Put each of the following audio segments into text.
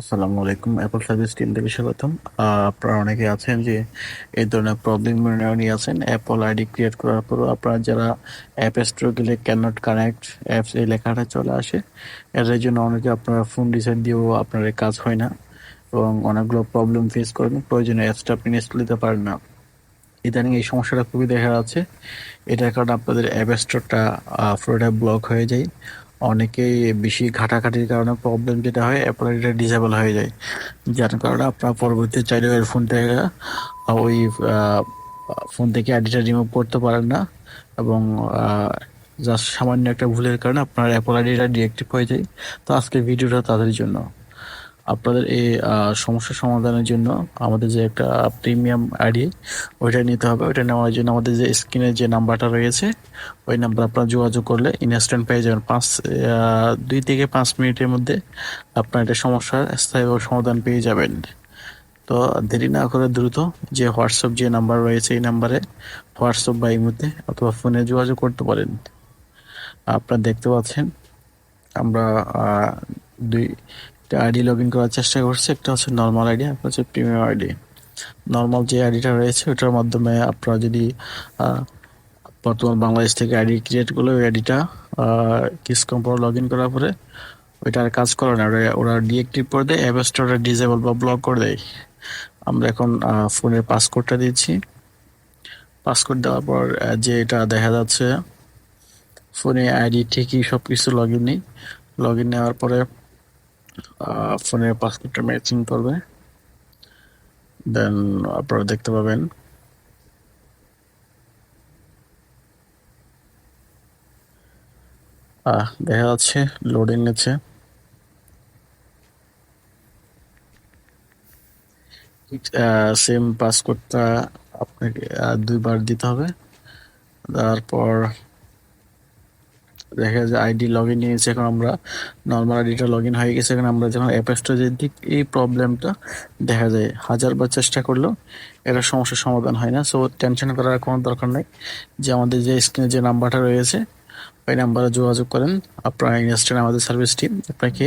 আসসালামু আলাইকুম Apple service team থেকে স্বাগতম। আপনারা অনেকে আছেন যে এই ধরনের প্রবলেম নিয়ে আছেন। অ্যাপল আইডি ক্রিয়েট করার পরও আপনারা যারা অ্যাপ স্টোর গেলে ক্যান নট কানেক্ট অ্যাপস এই লেখাটা চলে আসে এর জন্য অনেকে আপনারা ফোন রিসেট দিয়েও আপনার কাজ হয় না এবং অনেকগুলো প্রবলেম ফেস করেন। প্রয়োজনে অ্যাপসটা আপনি ইনস্টল দিতে পারেন না। ইদানিং এই সমস্যাটা খুবই দেখা যাচ্ছে। এটার কারণে আপনাদের অ্যাপ স্টোরটা পুরোটা ব্লক হয়ে যায়। অনেকেই বেশি ঘাটাঘাটির কারণে প্রবলেম যেটা হয় অ্যাপল এটা ডিসেবল হয়ে যায়। যার কারণে আপনার পরবর্তীতে চাইলেও ফোন থেকে ওই ফোন থেকে আইডিটা রিমুভ করতে পারেন না এবং জাস্ট সামান্য একটা ভুলের কারণে আপনার অ্যাপল আইডিটা ডিএক্টিভ হয়ে যায়। তো আজকের ভিডিওটা তাদের জন্য। আপনাদের এই আহ, সমস্যার সমাধানের জন্য আমাদের যে একটা প্রিমিয়াম আইডি ওইটা নিতে হবে। ওইটা নেওয়ার জন্য আমাদের যে স্ক্রিনে যে নাম্বারটা রয়েছে ওই নাম্বার আপনারা যোগাযোগ করলে ইনস্ট্যান্ট পেয়ে যাবেন। পাঁচ দুই থেকে পাঁচ মিনিটের মধ্যে আপনার এটা সমস্যার স্থায়ী সমাধান পেয়ে যাবেন। তো দেরি না করে দ্রুত যে হোয়াটসঅ্যাপ যে নাম্বার রয়েছে এই নাম্বারে হোয়াটসঅ্যাপ বা ইমোতে অথবা ফোনে যোগাযোগ করতে পারেন। আপনারা দেখতে পাচ্ছেন আমরা আহ, দুইটা আইডি লগ ইন করার চেষ্টা করছি। একটা হচ্ছে নর্মাল আইডি একটা হচ্ছে প্রিমিয়াম আইডি নর্মাল যে আইডিটা রয়েছে, ওটার মাধ্যমে আপনারা যদি বর্তমান বাংলাদেশ থেকে আইডি ক্রিয়েট করলে, ওই আইডিটা কিস কম্পাউন্ড লগ ইন করার পরে, ওইটা আর কাজ করে না। ওরা- ডিএক্টিভ করে দেয় অ্যাপ স্টোরটা ডিসেবল বা ব্লক করে দেয়। আমরা এখন ফোনের পাসকোডটা দিচ্ছি। পাসকোড দেওয়ার পর যে এটা দেখা যাচ্ছে ফোনে আইডি ঠিকই সব কিছু লগ ইন নেই। লগ ইন নেওয়ার পরে ফোনের পাসওয়ার্ডটা ম্যাচিং করবে। দেন আপনারা দেখতে পাবেন। দেখা যাচ্ছে লোডিং নিচ্ছে। সেম পাসওয়ার্ডটা আপনাকে দুইবার দিতে হবে। তারপর দেখা যায় আইডি লগ ইন নিয়েছে এখন আমরা নর্মাল আইডিটা লগ ইন হয়ে গেছে, এখন আমরা যখন অ্যাপ স্টোরে দিক এই প্রবলেমটা দেখা যায়। হাজারবার চেষ্টা করলেও এটা সমস্যার সমাধান হয় না। সো টেনশন করার কোনো দরকার নেই। যে আমাদের যে স্ক্রিনে যে নাম্বারটা রয়েছে, ওই নাম্বারে যোগাযোগ করেন। আপনার ইনস্ট্যান্ট আমাদের সার্ভিস টিম আপনাকে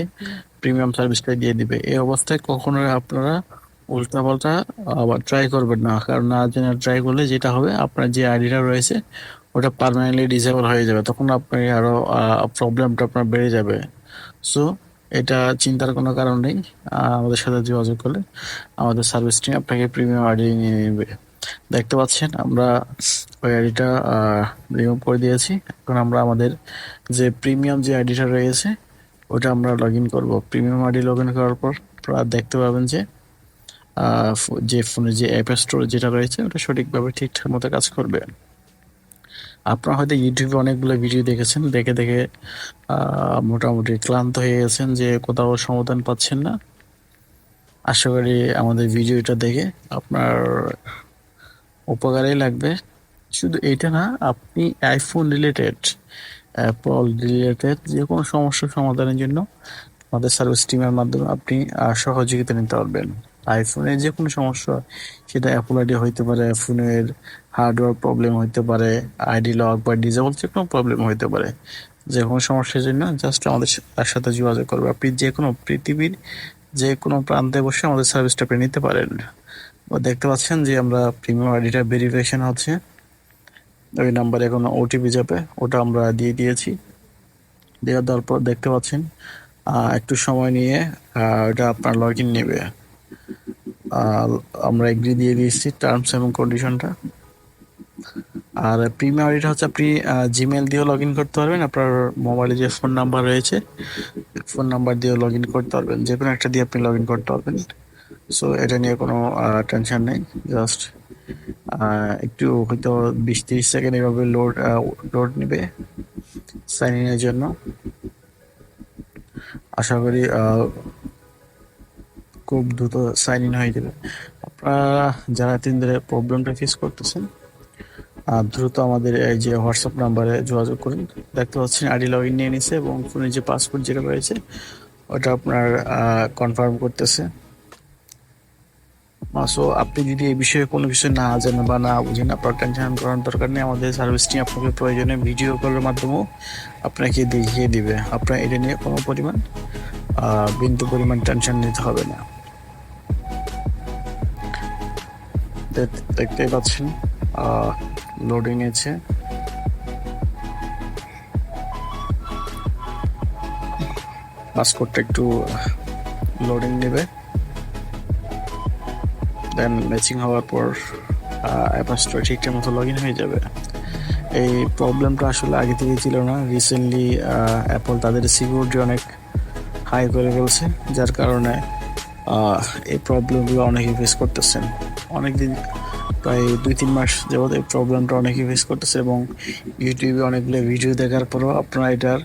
প্রিমিয়াম সার্ভিসটা দিয়ে দিবে। এই অবস্থায় কখনোই আপনারা উল্টা পাল্টা আবার ট্রাই করবেন না। কারণ না জেনে ট্রাই করলে যেটা হবে, আপনার যে আইডিটা রয়েছে ওটা পার্মানেন্টলি ডিসেবল হয়ে যাবে। তখন আপনি আরও প্রবলেমটা আপনার বেড়ে যাবে। সো এটা চিন্তার কোনো কারণ নেই। আমাদের সাথে যোগাযোগ করলে আমাদের সার্ভিস টিম আপনাকে প্রিমিয়াম আইডি নিয়ে নেবে। দেখতে পাচ্ছেন, আমরা ওই আইডিটা রিমুভ করে দিয়েছি। এখন আমরা আমাদের যে প্রিমিয়াম যে আইডিটা রয়েছে, ওটা আমরা লগ ইন করব। প্রিমিয়াম আইডি লগ ইন করার পর আপনারা দেখতে পাবেন যে যে ফোনে যে অ্যাপ স্টোর যেটা রয়েছে, ওটা সঠিকভাবে ঠিকঠাক মতো কাজ করবে। আপনারা হয়তো ইউটিউবে অনেকগুলো ভিডিও দেখেছেন, দেখে দেখে মোটামুটি ক্লান্ত হয়ে গেছেন যে কোথাও সমাধান পাচ্ছেন না। আশা করি আমাদের ভিডিওটা দেখে আপনার উপকারেই লাগবে। শুধু এটা না, আপনি আইফোন রিলেটেড অ্যাপল রিলেটেড যে কোনো সমস্যার সমাধানের জন্য আমাদের সার্ভিস টিমের মাধ্যমে আপনি সহযোগিতা নিতে পারবেন। আইফোনের যে কোনো সমস্যা সেটা অ্যাপল আইডি হইতে পারে ফোনের হার্ডওয়্যার প্রবলেম হইতে পারে আইডি লক বা ডিজেবল যে কোনো প্রবলেম হইতে পারে। যে কোনো সমস্যার জন্য জাস্ট আমাদের সাথে যোগাযোগ করবে। আপনি যে কোনো পৃথিবীর যে কোনো প্রান্তে বসে আমাদের সার্ভিসটা পেয়ে নিতে পারেন। দেখতে পাচ্ছেন যে আমরা প্রিমিয়াম আইডিটা ভেরিফিকেশন হচ্ছে। ওই নাম্বারে এখন ওটিপি যাবে, ওটা আমরা দিয়ে দিয়েছি। দেওয়া দেওয়ার পর দেখতে পাচ্ছেন একটু সময় নিয়ে ওটা আপনার লগ ইন নেবে। আমরা এগ্রি দিয়ে দিয়েছি টার্মস এবং কন্ডিশনটা আর প্রিমিয়াম আইডিটা হচ্ছে আপনি জিমেল দিয়েও লগ ইন করতে পারবেন। আপনার মোবাইলে যে ফোন নাম্বার রয়েছে ফোন নাম্বার দিয়েও লগ ইন করতে পারবেন। যে কোনো একটা দিয়ে আপনি লগ ইন করতে পারবেন। সো এটা নিয়ে কোনো টেনশন নেই। জাস্ট একটু হয়তো বিশ তিরিশ সেকেন্ড এভাবে লোড লোড নেবে সাইন ইনের জন্য। আশা করি খুব দ্রুত সাইন ইন হয়ে যাবে। আপনারা যারা তিন ধরে প্রবলেমটা ফেস করতেছেন দ্রুত আমাদের এই যে হোয়াটসঅ্যাপ নাম্বারে যোগাযোগ করুন। দেখতে পাচ্ছেন আইডি লগ ইন নিয়ে নিছে এবং ফোনের যে পাসপোর্ট যেটা রয়েছে, ওটা আপনার কনফার্ম করতেছে। সো আপনি যদি এই বিষয়ে কোনো কিছু না জানেন বা না বুঝেন, আপনার টেনশন করার দরকার নেই। আমাদের সার্ভিস টিম আপনাকে প্রয়োজনে ভিডিও কলের মাধ্যমেও আপনাকে দেখিয়ে দিবে। আপনার এটা নিয়ে কোনো পরিমাণ বিন্দু পরিমাণ টেনশন নিতে হবে না। দেখতেই পাচ্ছেন লোডিং নিয়েছে পাসপোর্টটা একটু লোডিং নেবে। দেন ম্যাচিং হওয়ার পর অ্যাপাসটা ঠিকঠাক মতো লগ ইন হয়ে যাবে। এই প্রবলেমটা আসলে আগে থেকে ছিল না। রিসেন্টলি অ্যাপল তাদের সিকিউরিটি অনেক হাই করে ফেলছে, যার কারণে এই প্রবলেমগুলো অনেকেই ফেস করতেছেন। অনেকদিন, প্রায় দুই তিন মাস যাবত এই প্রবলেমটা অনেকেই ফেস করতেছে এবং ইউটিউবে অনেকগুলো ভিডিও দেখার পরও আপনারা এটার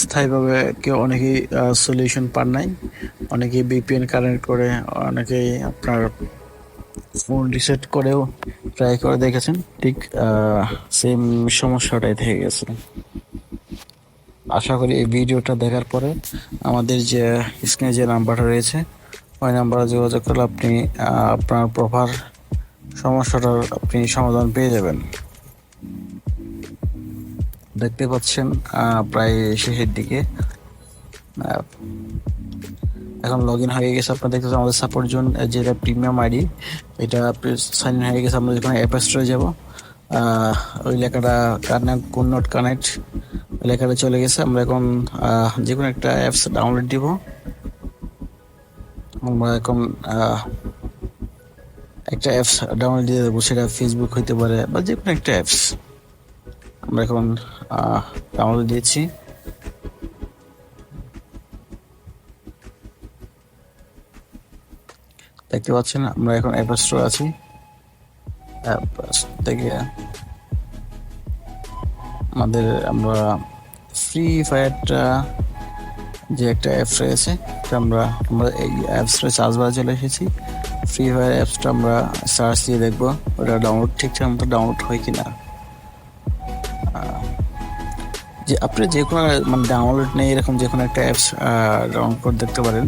স্থায়ীভাবে কেউ অনেকেই সলিউশন পান নাই। অনেকেই বিপিএন কানেক্ট করে, অনেকেই আপনার ফোন রিসেট করেও ট্রাই করে দেখেছেন। ঠিক সেম সমস্যাটাই থেকে গেছে। আশা করি এই ভিডিওটা দেখার পরে আমাদের যে স্ক্রিনে যে নাম্বারটা রয়েছে ওই নাম্বারে যোগাযোগ করলে আপনি আপনার প্রপার সমস্যাটার আপনি সমাধান পেয়ে যাবেন। দেখতে পাচ্ছেন প্রায় শেষের দিকে। এখন লগ ইন হয়ে গেছে, আপনার দেখতে আমাদের সাপোর্ট জোন যেটা প্রিমিয়াম আইডি এটা সাইন ইন হয়ে গেছে, আমরা যখন অ্যাপ স্টোরে যাব। ওই লেখাটা কানেক্ট কোন নট কানেক্ট ওই লেখাটা চলে গেছে, আমরা এখন যে কোনো একটা অ্যাপস ডাউনলোড দিব। আমরা এখন একটা অ্যাপস ডাউনলোড দিয়ে দেবো, সেটা ফেসবুক হইতে পারে বা যে কোনো একটা অ্যাপস আমরা এখন ডাউনলোড দিয়েছি। দেখতে পাচ্ছেন, আমরা এখন অ্যাপ স্টোর আছি। অ্যাপ থেকে আমাদের আমরা ফ্রি ফায়ারটা যে একটা অ্যাপস রয়েছে আমরা আমরা এই অ্যাপসটা চার্জ বারে চলে এসেছি। ফ্রি ফায়ার অ্যাপসটা আমরা সার্চ দিয়ে দেখব, ওটা ডাউনলোড ঠিকঠাক মতো ডাউনলোড হয় কি না যে আপনি যে কোনো মানে ডাউনলোড নেই এরকম যে কোনো একটা অ্যাপস ডাউনলোড করে দেখতে পারেন।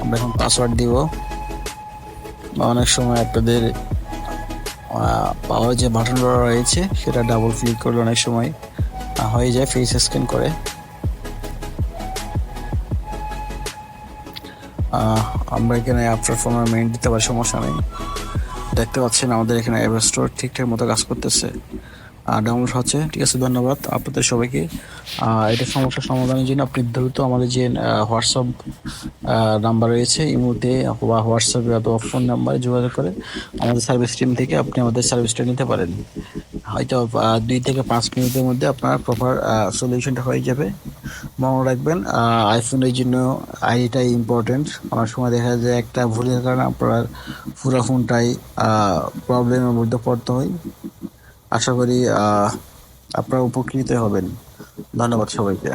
আমরা এখন পাসওয়ার্ড দিব। অনেক সময় আপনাদের পাওয়ার যে বাটন রয়েছে, সেটা ডাবল ক্লিক করলে অনেক সময় হয়ে যায় ফেস স্ক্যান করে। আমরা এখানে আফটার ফোন মেইন দিতে পারি, সমস্যা নেই। দেখতে পাচ্ছেন আমাদের এখানে অ্যাপ স্টোর ঠিকঠাক মতো কাজ করতেছে। ডাউনলোড হচ্ছে। ঠিক আছে, ধন্যবাদ আপনাদের সবাইকে। এটা সমস্যা সমাধানের জন্য আপনি দ্রুত আমাদের যে হোয়াটসঅ্যাপ নাম্বার রয়েছে এই মুহূর্তে বা হোয়াটসঅ্যাপে অথবা ফোন নাম্বারে যোগাযোগ করে আমাদের সার্ভিস টিম থেকে আপনি আমাদের সার্ভিসটা নিতে পারেন। হয়তো দুই থেকে পাঁচ মিনিটের মধ্যে আপনার প্রপার সলিউশনটা হয়ে যাবে। মনে রাখবেন আইফোনের জন্য আইডিটাই ইম্পর্টেন্ট অনেক সময় দেখা যায় একটা ভুলের কারণে আপনার পুরো ফোনটাই প্রবলেমের মধ্যে পড়তে হয়। আশা করি আপনারা উপকৃত হবেন। ধন্যবাদ সবাইকে।